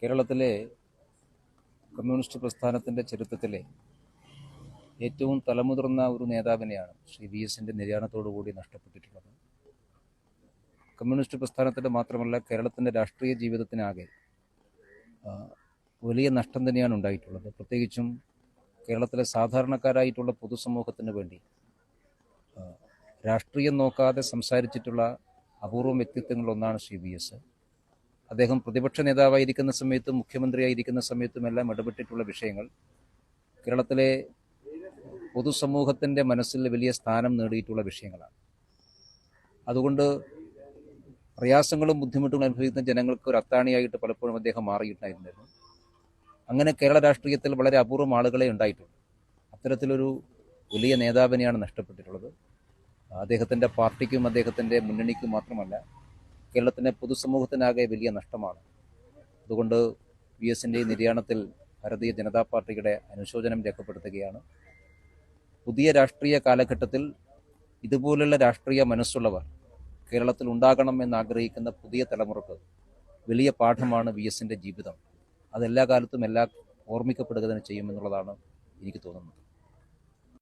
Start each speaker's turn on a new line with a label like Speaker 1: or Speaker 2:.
Speaker 1: കേരളത്തിലെ കമ്മ്യൂണിസ്റ്റ് പ്രസ്ഥാനത്തിന്റെ ചരിത്രത്തിലെ ഏറ്റവും തലമുതിർന്ന ഒരു നേതാവിനെയാണ് ശ്രീ വി എസിന്റെ നിര്യാണത്തോടുകൂടി നഷ്ടപ്പെട്ടിട്ടുള്ളത്. കമ്മ്യൂണിസ്റ്റ് പ്രസ്ഥാനത്തിന്റെ മാത്രമല്ല കേരളത്തിന്റെ രാഷ്ട്രീയ ജീവിതത്തിനാകെ വലിയ നഷ്ടം തന്നെയാണ് ഉണ്ടായിട്ടുള്ളത്. പ്രത്യേകിച്ചും കേരളത്തിലെ സാധാരണക്കാരായിട്ടുള്ള പൊതുസമൂഹത്തിന് വേണ്ടി രാഷ്ട്രീയം നോക്കാതെ സംസാരിച്ചിട്ടുള്ള അപൂർവം വ്യക്തിത്വങ്ങളൊന്നാണ് ശ്രീ വി എസ്. അദ്ദേഹം പ്രതിപക്ഷ നേതാവായിരിക്കുന്ന സമയത്തും മുഖ്യമന്ത്രിയായിരിക്കുന്ന സമയത്തും എല്ലാം ഇടപെട്ടിട്ടുള്ള വിഷയങ്ങൾ. കേരളത്തിലെ പൊതുസമൂഹത്തിന്റെ മനസ്സിൽ വലിയ സ്ഥാനം നേടിയിട്ടുള്ള വിഷയങ്ങളാണ്. അതുകൊണ്ട് പ്രയാസങ്ങളും ബുദ്ധിമുട്ടുകളും അനുഭവിക്കുന്ന ജനങ്ങൾക്ക് ഒരു അത്താണിയായിട്ട് പലപ്പോഴും അദ്ദേഹം മാറിയിട്ടുണ്ടായിരുന്നു അങ്ങനെ കേരള രാഷ്ട്രീയത്തിൽ വളരെ അപൂർവം ആളുകളെ ഉണ്ടായിട്ടുണ്ട്. അത്തരത്തിലൊരു വലിയ നേതാവിനെയാണ് നഷ്ടപ്പെട്ടിട്ടുള്ളത്. അദ്ദേഹത്തിന്റെ പാർട്ടിക്കും അദ്ദേഹത്തിന്റെ മുന്നണിക്കും മാത്രമല്ല കേരളത്തിന്റെ പൊതുസമൂഹത്തിനാകെ വലിയ നഷ്ടമാണ്. അതുകൊണ്ട് വി എസിന്റെ നിര്യാണത്തിൽ ഭാരതീയ ജനതാ പാർട്ടിയുടെ അനുശോചനം രേഖപ്പെടുത്തുകയാണ്. പുതിയ രാഷ്ട്രീയ കാലഘട്ടത്തിൽ ഇതുപോലുള്ള രാഷ്ട്രീയ മനസ്സുള്ളവർ കേരളത്തിൽ ഉണ്ടാകണം എന്നാഗ്രഹിക്കുന്ന പുതിയ തലമുറയ്ക്ക് വലിയ പാഠമാണ് വി എസിന്റെ ജീവിതം. അതെല്ലാ കാലത്തും എല്ലാ ഓർമ്മിക്കപ്പെടുക തന്നെ ചെയ്യുമെന്നുള്ളതാണ് എനിക്ക് തോന്നുന്നത്.